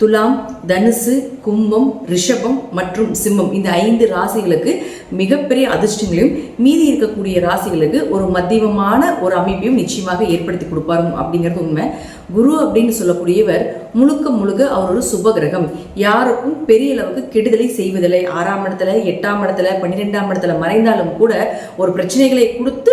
துலாம் தனுசு கும்பம் ரிஷபம் மற்றும் சிம்மம். இந்த ஐந்து ராசிகளுக்கு மிகப்பெரிய அதிர்ஷ்டங்களையும் மீதி இருக்கக்கூடிய ராசிகளுக்கு ஒரு மத்தியமமான ஒரு அமைப்பையும் நிச்சயமாக ஏற்படுத்தி கொடுப்பாரு அப்படிங்கிறது உண்மை. குரு அப்படின்னு சொல்லக்கூடியவர் முழுக்க முழுக்க அவர் ஒரு சுப கிரகம். யாருக்கும் பெரிய அளவுக்கு கெடுதலை செய்வதில்லை. ஆறாம் இடத்துல எட்டாம் இடத்துல பன்னிரெண்டாம் இடத்துல மறைந்தாலும் கூட ஒரு பிரச்சனைகளை கொடுத்து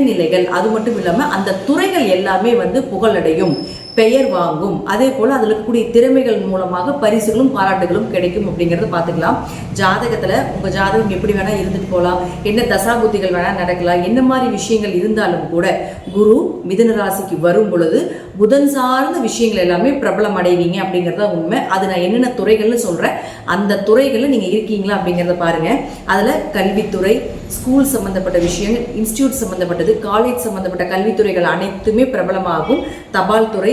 நிலைகள் அது மட்டும் இல்லாமல் அந்த துறைகள் எல்லாமே வந்து புகழடையும். பெயர் வாங்கும். அதே போல் அதில் இருக்கக்கூடிய திறமைகள் மூலமாக பரிசுகளும் பாராட்டுகளும் கிடைக்கும் அப்படிங்கிறத பார்த்துக்கலாம். ஜாதகத்தில் உங்கள் ஜாதகம் எப்படி வேணால் இருந்துட்டு போகலாம் என்ன தசாபுத்திகள் வேணால் நடக்கலாம். என்ன மாதிரி விஷயங்கள் இருந்தாலும் கூட குரு மிதன ராசிக்கு வரும் பொழுது புதன் சார்ந்த விஷயங்கள் எல்லாமே பிரபலம் அடைவீங்க அப்படிங்கிறத உண்மை. அது நான் என்னென்ன துறைகள்னு சொல்கிறேன் அந்த துறைகளில் நீங்கள் இருக்கீங்களா அப்படிங்கிறத பாருங்கள் அதில் கல்வித்துறை ஸ்கூல் சம்மந்தப்பட்ட விஷயங்கள் இன்ஸ்டியூட் சம்மந்தப்பட்டது காலேஜ் சம்மந்தப்பட்ட கல்வித்துறைகள் அனைத்துமே பிரபலமாகும். தபால் துறை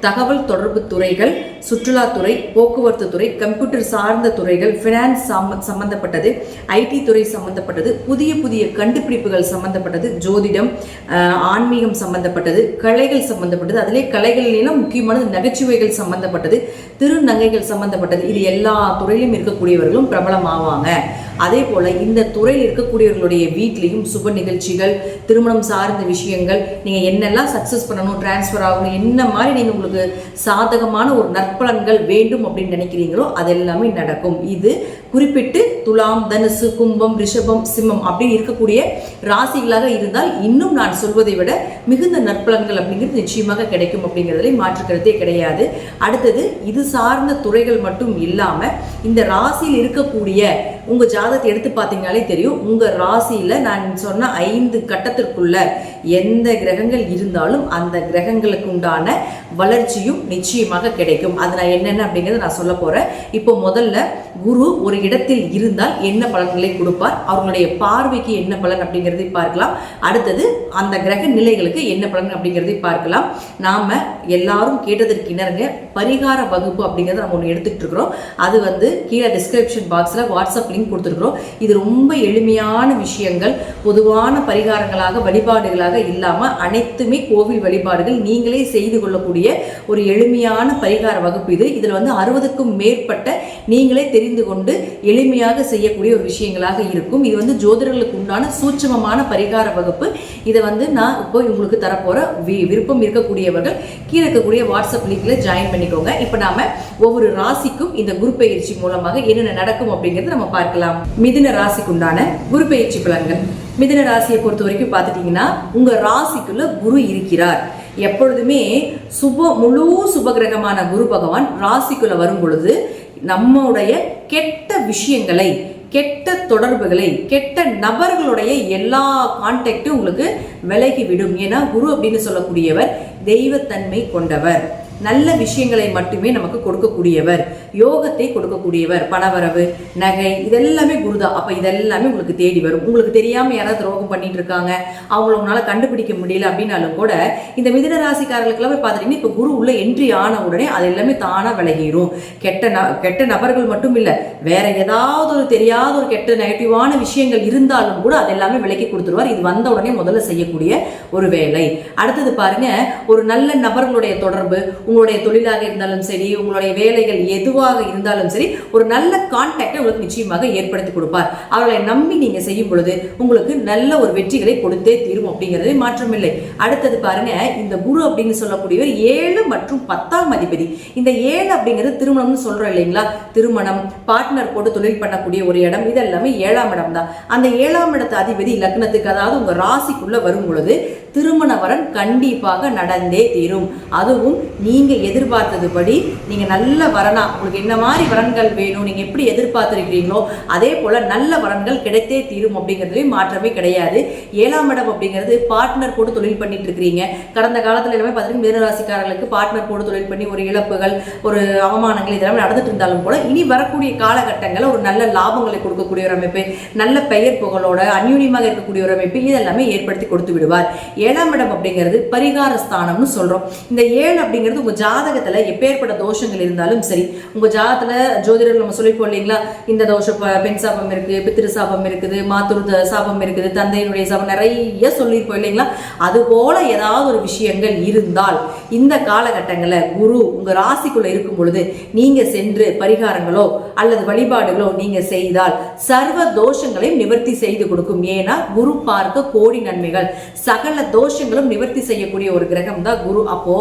தகவல் தொடர்பு துறைகள் சுற்றுலாத்துறை போக்குவரத்து துறை கம்ப்யூட்டர் சார்ந்த துறைகள் ஃபினான்ஸ் சம்பந்தப்பட்டது சம்மந்தப்பட்டது ஐடி துறை சம்மந்தப்பட்டது புதிய புதிய கண்டுபிடிப்புகள் சம்மந்தப்பட்டது ஜோதிடம் ஆன்மீகம் சம்மந்தப்பட்டது கலைகள் சம்மந்தப்பட்டது அதிலே கலைகளிலும் முக்கியமானது நகைச்சுவைகள் சம்மந்தப்பட்டது திருநங்கைகள் சம்மந்தப்பட்டது இது எல்லா துறையிலும் இருக்கக்கூடியவர்களும் பிரபலமாவாங்க. அதே போல இந்த துறையில் இருக்கக்கூடியவர்களுடைய வீட்லேயும் சுப நிகழ்ச்சிகள் திருமணம் சார்ந்த விஷயங்கள் நீங்கள் என்னெல்லாம் சக்ஸஸ் பண்ணணும் டிரான்ஸ்ஃபர் ஆகணும் என்ன மாதிரி நீங்கள் உங்களுக்கு சாதகமான ஒரு நற்பலன்கள் வேண்டும் அப்படின்னு நினைக்கிறீங்களோ அது எல்லாமே நடக்கும். இது குறிப்பிட்டு துலாம் தனுசு கும்பம் ரிஷபம் சிம்மம் அப்படின்னு இருக்கக்கூடிய ராசிகளாக இருந்தால் இன்னும் நான் சொல்வதை விட மிகுந்த நற்பலன்கள் அப்படிங்கிறது நிச்சயமாக கிடைக்கும் அப்படிங்கிறதுல மாற்றுக்கிறதே கிடையாது. அடுத்தது இது சார்ந்த துறைகள் மட்டும் இல்லாமல் இந்த ராசியில் இருக்கக்கூடிய உங்க ஜாதகத்தை எடுத்து பார்த்தீங்கனாலே தெரியும். உங்க ராசியில நான் சொன்ன ஐந்து கட்டத்திற்குள்ள எந்த கிரகங்கள் இருந்தாலும் அந்த கிரகங்களுக்கு உண்டான வளர்ச்சியும் நிச்சயமாக கிடைக்கும். அது நான் என்னென்ன அப்படிங்கிறத நான் சொல்ல போறேன். இப்போ முதல்ல குரு ஒரு இடத்தில் இருந்தால் என்ன பலன்களை கொடுப்பார்? அவர்களுடைய பார்வைக்கு என்ன பலன் அப்படிங்கிறதை பார்க்கலாம். அடுத்தது அந்த கிரக நிலைகளுக்கு என்ன பலன் அப்படிங்கிறதை பார்க்கலாம். நாம எல்லாரும் கேட்டதற்கு இணருங்க. பரிகார வகுப்பு அப்படிங்கிறத நம்ம ஒன்று எடுத்துக்கிட்டு இருக்கிறோம். அது வந்து கீழே டிஸ்கிரிப்ஷன் பாக்ஸில் வாட்ஸ்அப் லிங்க் கொடுத்துருக்குறோம். இது ரொம்ப எளிமையான விஷயங்கள். பொதுவான பரிகாரங்களாக வழிபாடுகளாக இல்லாமல் அனைத்துமே கோவில் வழிபாடுகள். நீங்களே செய்து கொள்ளக்கூடிய ஒரு எளிமையான பரிகார வகுப்பு இது. இதில் வந்து அறுபதுக்கும் மேற்பட்ட நீங்களே தெரிந்து கொண்டு எளிமையாக செய்யக்கூடிய ஒரு விஷயங்களாக இருக்கும். இது வந்து ஜோதிடர்களுக்கு உண்டான சூட்சமமான பரிகார வகுப்பு. இதை வந்து நான் இப்போ உங்களுக்கு தரப்போகிற வி- விருப்பம் இருக்கக்கூடியவர்கள் கீழே இருக்கக்கூடிய வாட்ஸ்அப் லிங்கில் ஜாயின் பண்ணிக்கோங்க. இப்போ நாம ஒவ்வொரு ராசிக்கும் இந்த குரு பயிற்சி மூலமாக என்னென்ன நடக்கும் அப்படிங்கறத நம்ம பார்க்கலாம். மிதுன ராசிக்குண்டான குரு பயிற்சி பலன்கள். மிதுன ராசியை பொறுத்த வரைக்கும் பார்த்துட்டீங்கன்னா உங்க ராசிக்குள்ள குரு இருக்கிறார். எப்பொழுதுமே சுப முழு சுபகிரகமான குரு பகவான் ராசிக்குள்ள வரும் பொழுது நம்முடைய கெட்ட விஷயங்களை கெட்ட தொடர்புகளை கெட்ட நபர்களுடைய எல்லா கான்டாக்டும் உங்களுக்கு விலகிவிடும். ஏன்னா குரு அப்படின்னு சொல்லக்கூடியவர் தெய்வத்தன்மை கொண்டவர். நல்ல விஷயங்களை மட்டுமே நமக்கு கொடுக்கக்கூடியவர். யோகத்தை கொடுக்கக்கூடியவர். பணவரவு நகை இதெல்லாமே குருதா. அப்போ இதெல்லாமே உங்களுக்கு தேடி வரும். உங்களுக்கு தெரியாமல் யாராவது துரோகம் பண்ணிட்டு இருக்காங்க அவங்கள உங்களால் கண்டுபிடிக்க முடியல அப்படின்னாலும் கூட இந்த மிதன ராசிக்காரர்களுக்கெல்லாம் போய் பார்த்துட்டீங்கன்னா இப்போ குரு உள்ள என்ட்ரி ஆன உடனே அது எல்லாமே தானாக விலகிடும் கெட்ட ந கெட்ட நபர்கள் மட்டும் இல்லை வேற ஏதாவது ஒரு தெரியாத ஒரு கெட்ட நெகட்டிவான விஷயங்கள் இருந்தாலும் கூட அது எல்லாமே விலக்கி கொடுத்துருவார். இது வந்த உடனே முதல்ல செய்யக்கூடிய ஒரு வேலை. அடுத்தது பாருங்க ஒரு நல்ல நபர்களுடைய தொடர்பு உங்களுடைய தொழிலாக இருந்தாலும் சரி உங்களுடைய வேலைகள் எதுவாக இருந்தாலும் சரி ஒரு நல்ல கான்டாக்டை உங்களுக்கு நிச்சயமாக ஏற்படுத்தி கொடுப்பார். அவர்களை நம்பி நீங்க செய்யும் பொழுது உங்களுக்கு நல்ல ஒரு வெற்றிகளை கொடுத்தே தீரும் அப்படிங்கிறது மாற்றமில்லை. அடுத்தது பாருங்க இந்த குரு அப்படின்னு சொல்லக்கூடியவர் ஏழு மற்றும் பத்தாம் அதிபதி. இந்த ஏழு அப்படிங்கிறது திருமணம்னு சொல்றோம் இல்லைங்களா? திருமணம் பார்ட்னர் போட்டு தொழில் பண்ணக்கூடிய ஒரு இடம் இது எல்லாமே ஏழாம் இடம் தான். அந்த ஏழாம் இடத்து அதிபதி லக்னத்துக்கு அதாவது உங்க ராசிக்குள்ள வரும் பொழுது திருமண வரன் கண்டிப்பாக நடந்தே தீரும். அதுவும் நீ நீங்க எதிர்பார்த்ததுபடி நீங்கள் நல்ல வரனா உங்களுக்கு என்ன மாதிரி வரன்கள் வேணும் நீங்கள் எப்படி எதிர்பார்த்திருக்கிறீங்களோ அதே போல் நல்ல வரன்கள் கிடைத்தே தீரும் அப்படிங்கிறதுலேயும் மாற்றமே கிடையாது. ஏழாம் இடம் அப்படிங்கிறது பார்ட்னர் போட்டு தொழில் பண்ணிட்டு இருக்கிறீங்க. கடந்த காலத்தில் எல்லாமே பார்த்தீங்கன்னா மிதனராசிக்காரர்களுக்கு பார்ட்னர் போட்டு தொழில் பண்ணி ஒரு இழப்புகள் ஒரு அவமானங்கள் இதெல்லாம் நடந்துட்டு இருந்தாலும் கூட இனி வரக்கூடிய காலகட்டங்களில் ஒரு நல்ல லாபங்களை கொடுக்கக்கூடிய ஒரு அமைப்பு நல்ல பெயர் புகழோட அந்யூன்யமாக இருக்கக்கூடிய ஒரு அமைப்பு இதெல்லாமே ஏற்படுத்தி கொடுத்து விடுவார். ஏழாம் இடம் அப்படிங்கிறது பரிகார ஸ்தானம்னு சொல்கிறோம் இந்த ஏழு அப்படிங்கிறது உங்கள் ஜாதகத்தில் எப்பேற்பட்ட தோஷங்கள் இருந்தாலும் சரி உங்கள் ஜாதகத்தில் ஜோதிடர் நம்ம சொல்லிப்போம் இல்லைங்களா? இந்த தோஷம் பெண் சாபம் இருக்குது பித்திரு சாபம் இருக்குது மாத்தூர் சாபம் இருக்குது தந்தையினுடைய சாபம் நிறைய சொல்லியிருப்போம் இல்லைங்களா? அது போல ஏதாவது ஒரு விஷயங்கள் இருந்தால் இந்த காலகட்டங்களில் குரு உங்கள் ராசிக்குள்ளே இருக்கும் பொழுது நீங்கள் சென்று பரிகாரங்களோ அல்லது வழிபாடுகளோ நீங்கள் செய்தால் சர்வ தோஷங்களையும் நிவர்த்தி செய்து கொடுக்கும். ஏன்னா குரு பார்க்க கோடி நன்மைகள். சகல தோஷங்களும் நிவர்த்தி செய்யக்கூடிய ஒரு கிரகம் தான் குரு. அப்போ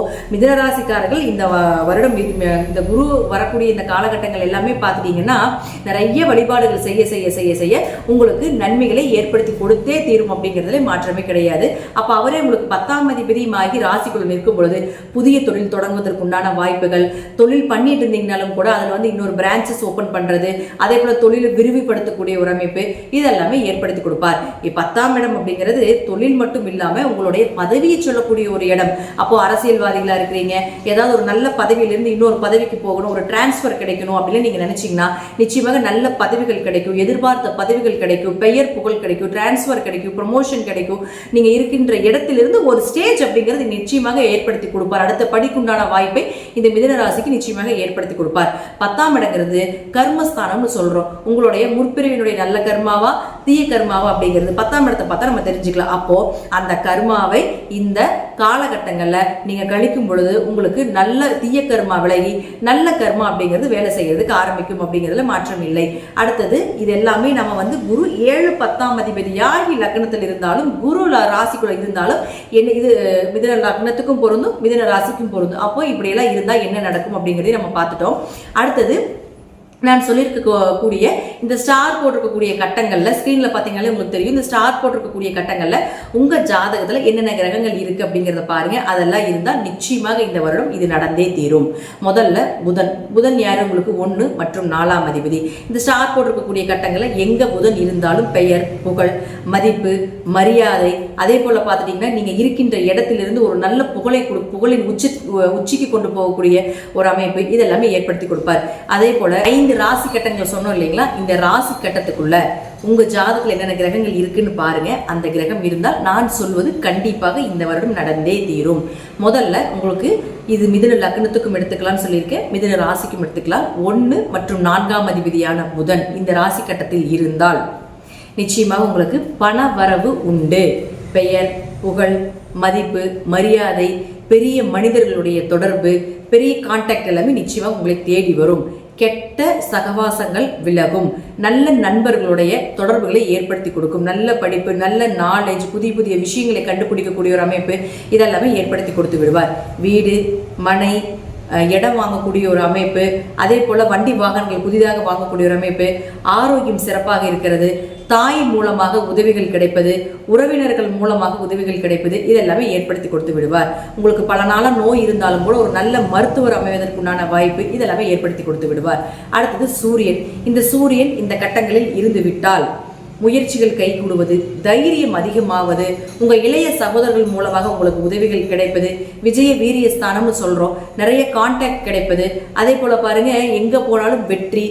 ராசிக்காரர்கள் இந்த வ- வருடம் இது- இந்த குரு வரக்கூடிய இந்த காலகட்டங்கள் எல்லாமே பார்த்துட்டீங்கன்னா நிறைய வழிபாடுகள் செய்ய செய்ய செய்ய செய்ய உங்களுக்கு நன்மைகளை ஏற்படுத்தி கொடுத்தே தீரும் அப்படிங்கிறதுல மாற்றமே கிடையாது. அப்போ அவரே உங்களுக்கு பத்தாம் அதிபதியுமாகி ராசிக்குள்ள நிற்கும் பொழுது புதிய தொழில் தொடங்குவதற்கு உண்டான வாய்ப்புகள் தொழில் பண்ணிட்டு இருந்தீங்கனாலும் கூட அதில் வந்து இன்னொரு பிரான்ச்சஸ் ஓப்பன் பண்ணுறது அதே போல் தொழிலை விரிவுபடுத்தக்கூடிய ஒரு அமைப்பு இதெல்லாமே ஏற்படுத்தி கொடுப்பார். பத்தாம் இடம் அப்படிங்கிறது தொழில் மட்டும் இல்லாமல் உங்களுடைய பதவியை சொல்லக்கூடிய ஒரு இடம். அப்போ அரசியல்வாதிகளாக இருக்கிறீங்க ஏதாவது ஒரு நல்ல பதவியிலிருந்து இன்னொரு பதவிக்கு போகணும் ஒரு டிரான்ஸ்ஃபர் கிடைக்கணும் அப்படின்னு நீங்கள் நினச்சிங்கன்னா நிச்சயமாக நல்ல பதவிகள் கிடைக்கும் எதிர்பார்த்த பதவிகள் கிடைக்கும் பெயர் புகழ் கிடைக்கும் டிரான்ஸ்ஃபர் கிடைக்கும் ப்ரொமோஷன் கிடைக்கும். நீங்கள் இருக்கின்ற இடத்திலிருந்து ஒரு ஸ்டேஜ் அப்படிங்கிறது நிச்சயமாக ஏற்படுத்தி கொடுப்பார். அடுத்த படிக்குண்டான வாய்ப்பை இந்த மிதனராசிக்கு நிச்சயமாக ஏற்படுத்தி கொடுப்பார். பத்தாம் இடங்கிறது கர்மஸ்தானம்னு சொல்கிறோம் உங்களுடைய முற்பிரிவினுடைய நல்ல கர்மாவா தீய கர்மாவா அப்படிங்கிறது பத்தாம் இடத்தை பார்த்தா நம்ம தெரிஞ்சுக்கலாம். அப்போது அந்த கர்மாவை இந்த காலகட்டங்களில் நீங்கள் கழிக்கும் பொழுது உங்களுக்கு நல்ல தீய கர்மா விலகி நல்ல கர்மா அப்படிங்கிறது வேலை செய்யறதுக்கு ஆரம்பிக்கும் அப்படிங்கிறதுல மாற்றம் இல்லை. அடுத்தது இது எல்லாமே நம்ம வந்து குரு ஏழு பத்தாம் அதிபதியாகி லக்னத்தில் இருந்தாலும் குரு ராசிக்குள்ள இருந்தாலும் என்ன இது மிதன லக்னத்துக்கும் பொருந்தும் மிதன ராசிக்கும் பொருந்தும். அப்போ இப்படியெல்லாம் இருந்தா என்ன நடக்கும் அப்படிங்கிறதையும் நம்ம பார்த்துட்டோம். அடுத்தது நான் சொல்லியிருக்க கூடிய இந்த ஸ்டார் போட்டிருக்கக்கூடிய கட்டங்களில் ஸ்க்ரீனில் பார்த்தீங்கன்னாலே உங்களுக்கு தெரியும். இந்த ஸ்டார் போட்டிருக்கக்கூடிய கட்டங்களில் உங்கள் ஜாதகத்தில் என்னென்ன கிரகங்கள் இருக்குது அப்படிங்கிறத பாருங்க. அதெல்லாம் இருந்தால் நிச்சயமாக இந்த வருடம் இது நடந்தே தீரும். முதல்ல புதன். புதன் யார் உங்களுக்கு ஒன்று மற்றும் நாலாம் அதிபதி. இந்த ஸ்டார் போட்டிருக்கக்கூடிய கட்டங்களில் எங்கே புதன் இருந்தாலும் பெயர் புகழ் மதிப்பு மரியாதை அதே போல் பார்த்துட்டிங்கன்னா நீங்கள் இருக்கின்ற இடத்திலிருந்து ஒரு நல்ல புகழை கொடு புகழின் உச்சி உச்சிக்கு கொண்டு போகக்கூடிய ஒரு அமைப்பு இதெல்லாமே ஏற்படுத்தி கொடுப்பார். அதே போல் ஐந்து ராசி கட்டங்கள் சொன்னோம் இல்லைங்களா? இந்த ராசி கட்டத்துக்குள்ள உங்க ஜாதகத்துல என்னென்ன கிரகங்கள் இருக்குன்னு பாருங்க. அந்த கிரகம் இருந்தால் நான் சொல்வது கண்டிப்பாக இந்த வருடம் நடந்தே தீரும். முதல்ல உங்களுக்கு இது மிதுன லக்னத்துக்கும் எடுத்துக்கலாம்னு சொல்லியிருக்கேன். மிதுன ராசிக்கும் எடுத்துக்கலாம். ஒன்று மற்றும் நான்காம் அதிபதியான புதன் இந்த ராசி கட்டத்தில் இருந்தால் நிச்சயமாக உங்களுக்கு பண வரவு உண்டு. பெயர் புகழ் மதிப்பு மரியாதை பெரிய மனிதர்களுடைய தொடர்பு பெரிய கான்டாக்ட் எல்லாமே நிச்சயமாக உங்களை தேடி வரும். கெட்ட சகவாசங்கள் விலகும். நல்ல நண்பர்களுடைய தொடர்புகளை ஏற்படுத்தி கொடுக்கும். நல்ல படிப்பு நல்ல நாலேஜ் புதிய புதிய விஷயங்களை கண்டுபிடிக்கக்கூடிய ஒரு அமைப்பு இதெல்லாமே ஏற்படுத்தி கொடுத்து விடுவார். வீடு மனை இடம் வாங்கக்கூடிய ஒரு அமைப்பு அதே போல் வண்டி வாகனங்கள் புதிதாக வாங்கக்கூடிய ஒரு அமைப்பு ஆரோக்கியம் சிறப்பாக இருக்கிறது. தாய் மூலமாக உதவிகள் கிடைப்பது உறவினர்கள் மூலமாக உதவிகள் கிடைப்பது இதெல்லாமே ஏற்படுத்தி கொடுத்து விடுவார். உங்களுக்கு பல நாளாக நோய் இருந்தாலும் கூட ஒரு நல்ல மருத்துவர் அமைவதற்குண்டான வாய்ப்பு இதெல்லாமே ஏற்படுத்தி கொடுத்து விடுவார். அடுத்தது சூரியன். இந்த சூரியன் இந்த கட்டங்களில் இருந்து விட்டால் முயற்சிகள் கைகூடுவது தைரியம் அதிகமாவது உங்க இளைய சகோதரர்கள் மூலமாக உங்களுக்கு உதவிகள் கிடைப்பது விஜய வீரிய ஸ்தானம்னு சொல்றோம். நிறைய கான்டாக்ட் கிடைப்பது. அதே போல பாருங்க எங்க போனாலும் வெற்றி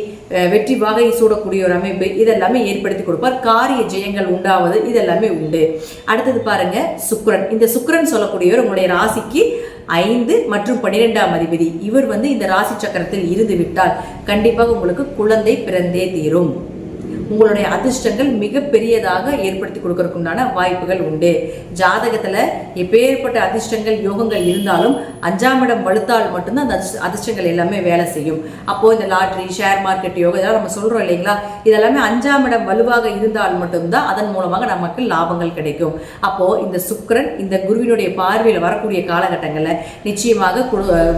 வெற்றி வாகை சூடக்கூடிய ஒரு அமைப்பு. இதெல்லாமே ஏற்படுத்தி கொடுப்பார். காரிய ஜெயங்கள் உண்டாவது இதெல்லாமே உண்டு. அடுத்தது பாருங்க சுக்ரன் இந்த சுக்ரன் சொல்லக்கூடியவர் உங்களுடைய ராசிக்கு ஐந்து மற்றும் பன்னிரெண்டாம் அதிபதி. இவர் வந்து இந்த ராசி சக்கரத்தில் இருந்து விட்டால் கண்டிப்பாக உங்களுக்கு குழந்தை பிறந்தே தீரும். உங்களுடைய அதிர்ஷ்டங்கள் மிகப்பெரியதாக ஏற்படுத்தி கொடுக்கறதுக்குண்டான வாய்ப்புகள் உண்டு. ஜாதகத்தில் எப்பேற்பட்ட அதிர்ஷ்டங்கள் யோகங்கள் இருந்தாலும் அஞ்சாம் இடம் வலுத்தால் மட்டும்தான் அந்த அதிர்ஷ்டங்கள் எல்லாமே வேலை செய்யும். அப்போது இந்த லாட்ரி ஷேர் மார்க்கெட் யோகா இதெல்லாம் நம்ம சொல்கிறோம் இல்லைங்களா? இதெல்லாமே அஞ்சாம் இடம் வலுவாக இருந்தால் மட்டும்தான் அதன் மூலமாக நமக்கு லாபங்கள் கிடைக்கும். அப்போது இந்த சுக்கரன் இந்த குருவினுடைய பார்வையில் வரக்கூடிய காலகட்டங்களில் நிச்சயமாக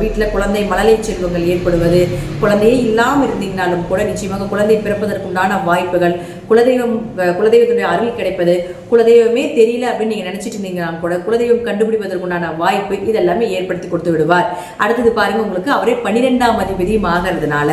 வீட்டில் குழந்தை மழலை செல்வங்கள் ஏற்படுவது குழந்தையே இல்லாமல் இருந்தீங்கனாலும் கூட நிச்சயமாக குழந்தை பிறப்பதற்குண்டான வாய்ப்புகள் Google. குலதெய்வம் குலதெய்வத்துடைய அருள் கிடைப்பது குலதெய்வமே தெரியல அப்படின்னு நீங்க நினைச்சிட்டு இருந்தீங்கன்னா கூட குலதெய்வம் கண்டுபிடிப்பதற்குண்டான வாய்ப்பு இதெல்லாமே ஏற்படுத்தி கொடுத்து விடுவார். அடுத்தது பாருங்க உங்களுக்கு அவரே பன்னிரெண்டாம் அதிபதியும் ஆகிறதுனால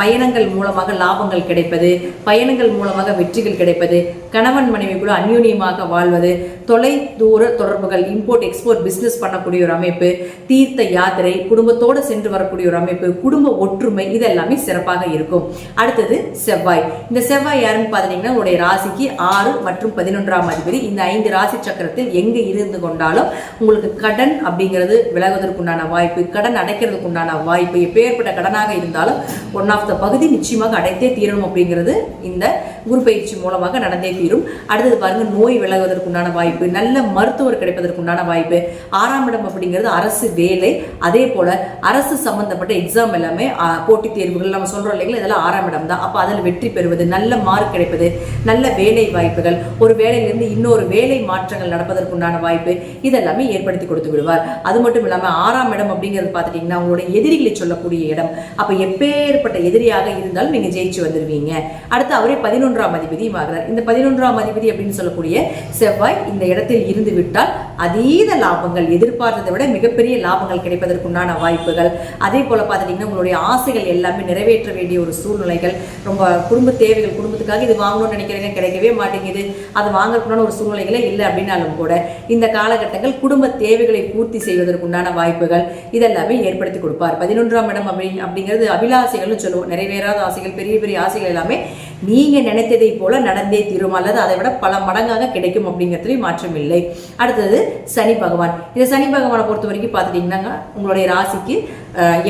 பயணங்கள் மூலமாக லாபங்கள் கிடைப்பது பயணங்கள் மூலமாக வெற்றிகள் கிடைப்பது கணவன் மனைவிக்குள்ள அந்யூன்யமாக வாழ்வது தொலை தூர தொடர்புகள் இம்போர்ட் எக்ஸ்போர்ட் பிஸ்னஸ் பண்ணக்கூடிய ஒரு அமைப்பு தீர்த்த யாத்திரை குடும்பத்தோடு சென்று வரக்கூடிய ஒரு அமைப்பு குடும்ப ஒற்றுமை இதெல்லாமே சிறப்பாக இருக்கும். அடுத்தது செவ்வாய். இந்த செவ்வாய் யாருன்னு பார்த்தீங்கன்னா உங்களுடைய ராசிக்கு ஆறு மற்றும் பதினொன்றாம் அதிபதி. இந்த ஐந்து ராசி சக்கரத்தில் எங்கே இருந்து கொண்டாலும் உங்களுக்கு கடன் அப்படிங்கிறது விலகுவதற்குண்டான வாய்ப்பு கடன் அடைக்கிறதுக்கு உண்டான வாய்ப்பு எப்பேற்பட்ட கடனாக இருந்தாலும் ஒன் ஆஃப் த பகுதி நிச்சயமாக அடைத்தே தீரணும் அப்படிங்கிறது இந்த குரு பயிற்சி மூலமாக நடந்தே தீரும். அடுத்தது பாருங்க நோய் விலகுவதற்குண்டான வாய்ப்பு நல்ல மருத்துவர் கிடைப்பதற்குண்டான வாய்ப்பு ஆறாம் இடம் அப்படிங்கிறது அரசு வேலை. அதே போல அரசு சம்பந்தப்பட்ட எக்ஸாம் எல்லாமே போட்டித் தேர்வுகள் நம்ம சொல்றோம் இல்லைங்களா இதெல்லாம் ஆறாம் இடம் தான். அப்போ அதில் வெற்றி பெறுவது நல்ல மார்க் கிடைப்பது நல்ல வேலை வாய்ப்புகள் ஒரு வேலையிலிருந்து இன்னொரு வேலை மாற்றங்கள் நடப்பதற்குண்டான வாய்ப்பு இதெல்லாமே ஏற்படுத்தி கொடுத்து விடுவார். அது மட்டும் இல்லாமல் ஆறாம் இடம் அப்படிங்கிறது பார்த்துட்டிங்கன்னா உங்களுடைய எதிரிகளை சொல்லக்கூடிய இடம். அப்போ எப்பேற்பட்ட எதிரியாக இருந்தாலும் நீங்கள் ஜெயிச்சு வந்துடுவீங்க அடுத்து அவரே பதினொன்று பதினொன்றாம் அதிபதியும் ஆகிறார். இந்த பதினொன்றாம் அதிபதி அப்படின்னு சொல்லக்கூடிய செவ்வாய் இந்த இடத்தில் இருந்து விட்டால் அதீத லாபங்கள் எதிர்பார்த்ததை விட மிகப்பெரிய லாபங்கள் கிடைப்பதற்குண்டான வாய்ப்புகள். அதே போல பார்த்துட்டிங்கன்னா உங்களுடைய ஆசைகள் எல்லாமே நிறைவேற்ற வேண்டிய ஒரு சூழ்நிலைகள். ரொம்ப குடும்ப தேவைகள் குடும்பத்துக்காக இது வாங்கணும்னு நினைக்கிறீங்க கிடைக்கவே மாட்டேங்குது. அது வாங்கறதுக்குண்டான ஒரு சூழ்நிலைகளே இல்லை அப்படின்னாலும் கூட இந்த காலகட்டங்கள் குடும்ப தேவைகளை பூர்த்தி செய்வதற்குண்டான வாய்ப்புகள் இதெல்லாமே ஏற்படுத்தி கொடுப்பார். பதினொன்றாம் இடம் அப்படி அப்படிங்கிறது அபிலாசைகள்னு சொல்லுவோம். நிறைவேறாத ஆசைகள் பெரிய பெரிய ஆசைகள் எல்லாமே நீங்கள் நினைத்ததை போல நடந்தே தீரும் அல்லது அதை விட பல மடங்காக கிடைக்கும் அப்படிங்கிறதுலையும் மாற்றம் இல்லை. அடுத்தது சனி பகவான். இந்த சனி பகவானை பொறுத்த வரைக்கும் பார்த்துட்டிங்கன்னா உங்களுடைய ராசிக்கு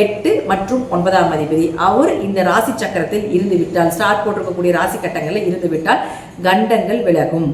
எட்டு மற்றும் ஒன்பதாம் அதிபதி. அவர் இந்த ராசி சக்கரத்தில் இருந்து விட்டால் ஸ்டார்ட் போட்டிருக்கக்கூடிய ராசி கட்டங்களில் இருந்து விட்டால் கண்டங்கள் விலகும்.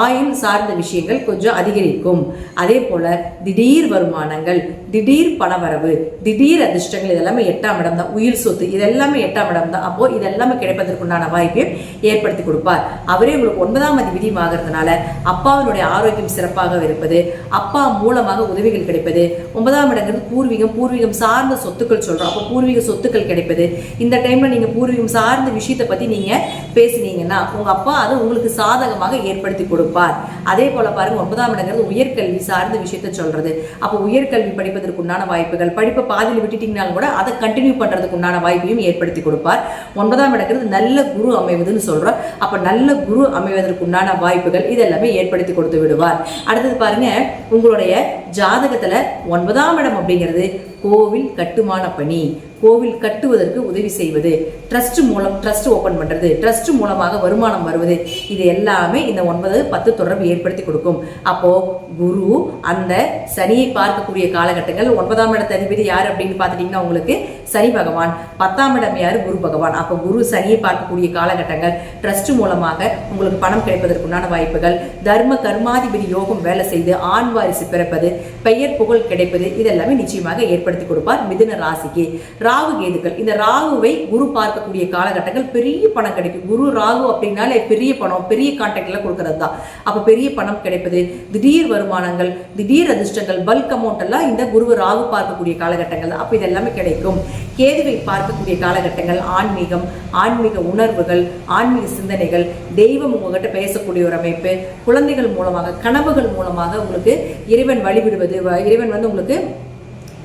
ஆயுள் சார்ந்த விஷயங்கள் கொஞ்சம் அதிகரிக்கும். அதே போல திடீர் வருமானங்கள் திடீர் பணவரவு திடீர் அதிர்ஷ்டங்கள் இதெல்லாமே எட்டாம் இடம் தான். உயிர் சொத்து இதெல்லாமே எட்டாம் இடம் தான். அப்போ இதெல்லாமே கிடைப்பதற்குண்டான வாய்ப்பையும் ஏற்படுத்தி கொடுப்பார். அவரே உங்களுக்கு ஒன்பதாம் விதியும் ஆகிறதுனால அப்பாவினுடைய ஆரோக்கியம் சிறப்பாக இருப்பது அப்பா மூலமாக உதவிகள் கிடைப்பது ஒன்பதாம் இடங்கிறது பூர்வீகம் பூர்வீகம் சார்ந்த சொத்துக்கள் சொல்றோம். அப்போ பூர்வீக சொத்துக்கள் கிடைப்பது. இந்த டைம்ல நீங்க பூர்வீகம் சார்ந்த விஷயத்தை பத்தி நீங்க பேசுனீங்கன்னா உங்க அப்பா அது உங்களுக்கு சாதகமாக ஏற்படுத்தி கொடுப்பார். அதே போல பாருங்க ஒன்பதாம் இடங்கிறது உயர்கல்வி சார்ந்த விஷயத்த சொல்றது. அப்போ உயர்கல்வி படிப்பதற்கு உண்டான வாய்ப்புகள் படிப்பை பாதியில் விட்டுட்டீங்கனாலும் கூட அதை கண்டினியூ பண்றதுக்கு உண்டான வாய்ப்பையும் ஏற்படுத்தி கொடுப்பார். ஒன்பதாம் இடங்கிறது நல்ல குரு அமைவதுன்னு சொல்றோம். அப்ப நல்ல குரு அமைவதற்கு உண்டான வாய்ப்புகள் இதெல்லாமே ஏற்படுத்தி கொடுத்து விடுவார். அடுத்தது பாருங்க உங்களுடைய ஜாதகத்தில் ஒன்பதாம் இடம் அப்படிங்கிறது கோவில் கட்டுமான பணி. கோவில் கட்டுவதற்கு உதவி செய்வது. ட்ரஸ்ட் மூலம் ட்ரஸ்ட் ஓப்பன் பண்ணுறது ட்ரஸ்ட் மூலமாக வருமானம் வருவது. இது எல்லாமே இந்த ஒன்பது பத்து தொடர்பு ஏற்படுத்தி கொடுக்கும். அப்போது குரு அந்த சனியை பார்க்கக்கூடிய காலகட்டங்கள் ஒன்பதாம் இடத்த அதிபதி யார் அப்படின்னு பார்த்துட்டீங்கன்னா உங்களுக்கு சனி பகவான் பத்தாம் இடம் யார்? குரு பகவான். அப்போ குரு சனியை பார்க்கக்கூடிய காலகட்டங்கள் ட்ரஸ்ட் மூலமாக உங்களுக்கு பணம் கிடைப்பதற்குண்டான வாய்ப்புகள். தர்ம கர்மாதிபதி யோகம் வேலை செய்து ஆண் வாரிசு பிறப்பது பெயர் புகழ் கிடைப்பது இதெல்லாமே நிச்சயமாக ஏற்படுத்தி கொடுப்பார் மிதுன ராசிக்கு. ராகு கேதுக்கள் இந்த ராகுவை குரு பார்க்கக்கூடிய காலகட்டங்கள் பெரிய பணம் கிடைக்கும். குரு ராகு அப்படின்னாலே பெரிய பணம் பெரிய கான்டாக்ட்ல கொடுக்கறது தான். அப்போ பெரிய பணம் கிடைப்பது திடீர் வருமானங்கள் திடீர் அதிர்ஷ்டங்கள் பல்க் அமௌண்ட் எல்லாம் இந்த குரு ராகு பார்க்கக்கூடிய காலகட்டங்கள். அப்ப இது எல்லாமே கிடைக்கும். கேதுவை பார்க்கக்கூடிய காலகட்டங்கள் ஆன்மீகம் ஆன்மீக உணர்வுகள் ஆன்மீக சிந்தனைகள் தெய்வம் உங்ககிட்ட பேசக்கூடிய ஒரு அமைப்பு குழந்தைகள் மூலமாக கனவுகள் மூலமாக உங்களுக்கு இறைவன் வழிபடு வ- இறைவன் வந்து உங்களுக்கு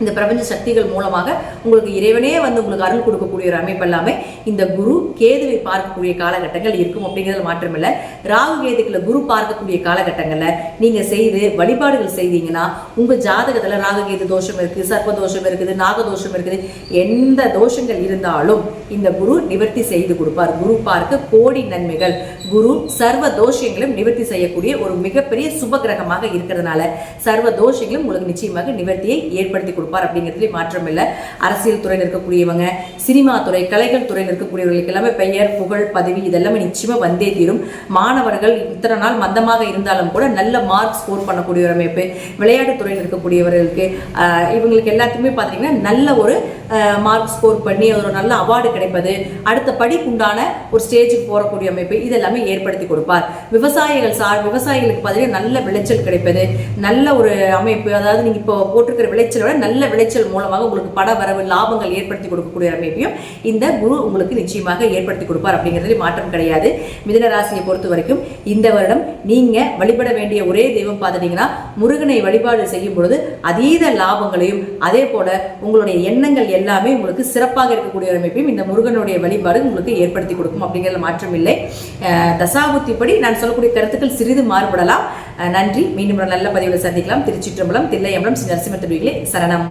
இந்த பிரபஞ்ச சக்திகள் மூலமாக உங்களுக்கு இறைவனே வந்து உங்களுக்கு அருள் கொடுக்கக்கூடிய ஒரு அமைப்பு எல்லாமே இந்த குரு கேதுவை பார்க்கக்கூடிய காலகட்டங்கள் இருக்கும் அப்படிங்கிறது மாற்றமில்லை. ராகு கேதுக்களை குரு பார்க்கக்கூடிய காலகட்டங்களில் நீங்கள் செய்து வழிபாடுகள் செய்தீங்கன்னா உங்கள் ஜாதகத்தில் ராகு கேது தோஷம் இருக்குது சர்ப்ப தோஷம் இருக்குது நாக தோஷம் இருக்குது எந்த தோஷங்கள் இருந்தாலும் இந்த குரு நிவர்த்தி செய்து கொடுப்பார். குரு பார்க்க கோடி நன்மைகள். குரு சர்வ தோஷங்களும் நிவர்த்தி செய்யக்கூடிய ஒரு மிகப்பெரிய சுப கிரகமாக இருக்கிறதுனால சர்வ தோஷங்களும் உங்களுக்கு நிச்சயமாக நிவர்த்தியை ஏற்படுத்தி கொடுப்பார் அப்படிங்கிறதுல மாற்றம் இல்லை அரசியல் துறையில் இருக்கக்கூடியவங்க சினிமா துறை கலைகள் துறையில் இருக்கக்கூடியவர்களுக்கு எல்லாமே பெயர் புகழ் பதவி இதெல்லாமே நிச்சயமாக வந்தே தீரும். மாணவர்கள் இத்தனை நாள் மந்தமாக இருந்தாலும் கூட நல்ல மார்க் ஸ்கோர் பண்ணக்கூடிய ஒரு அமைப்பு விளையாட்டுத் துறையில் இருக்கக்கூடியவர்களுக்கு இவங்களுக்கு எல்லாத்துக்குமே பார்த்தீங்கன்னா நல்ல ஒரு மார்க் ஸ்கோர் பண்ணி ஒரு நல்ல அவார்டு கிடைப்பது அடுத்த படிக்குண்டான ஒரு ஸ்டேஜுக்கு போகக்கூடிய அமைப்பு இதெல்லாமே ஏற்படுத்தி கொடுப்பார். விவசாயிகள் சார் விவசாயிகளுக்கு பார்த்தீங்கன்னா நல்ல விளைச்சல் கிடைப்பது நல்ல ஒரு அமைப்பு அதாவது நீங்கள் இப்போ போட்டிருக்கிற விளைச்சலை விட நல்ல விளைச்சல் மூலமாக உங்களுக்கு பட வரவு லாபங்கள் ஏற்படுத்தி கொடுக்கக்கூடிய அமைப்பு. அமைப்பையும் இந்த குரு உங்களுக்கு நிச்சயமாக ஏற்படுத்தி கொடுப்பார் அப்படிங்கிறதுல மாற்றம் கிடையாது. மிதன ராசியை பொறுத்த வரைக்கும் இந்த வருடம் நீங்க வழிபட வேண்டிய ஒரே தெய்வம் பார்த்துட்டீங்கன்னா முருகனை வழிபாடு செய்யும் பொழுது அதீத லாபங்களையும் அதே போல உங்களுடைய எண்ணங்கள் எல்லாமே உங்களுக்கு சிறப்பாக இருக்கக்கூடிய ஒரு அமைப்பையும் இந்த முருகனுடைய வழிபாடு உங்களுக்கு ஏற்படுத்தி கொடுக்கும் அப்படிங்கிறதுல மாற்றம் இல்லை. அஹ் தசாபுத்திப்படி நான் சொல்லக்கூடிய கருத்துக்கள் சிறிது மாறுபடலாம். நன்றி. மீண்டும் ஒரு நல்ல பதிவில் சந்திக்கலாம். திருச்சிற்றம்பலம் தில்லையம்பலம் ஸ்ரீ நரசிம்ம திருவிகளே சரணம்.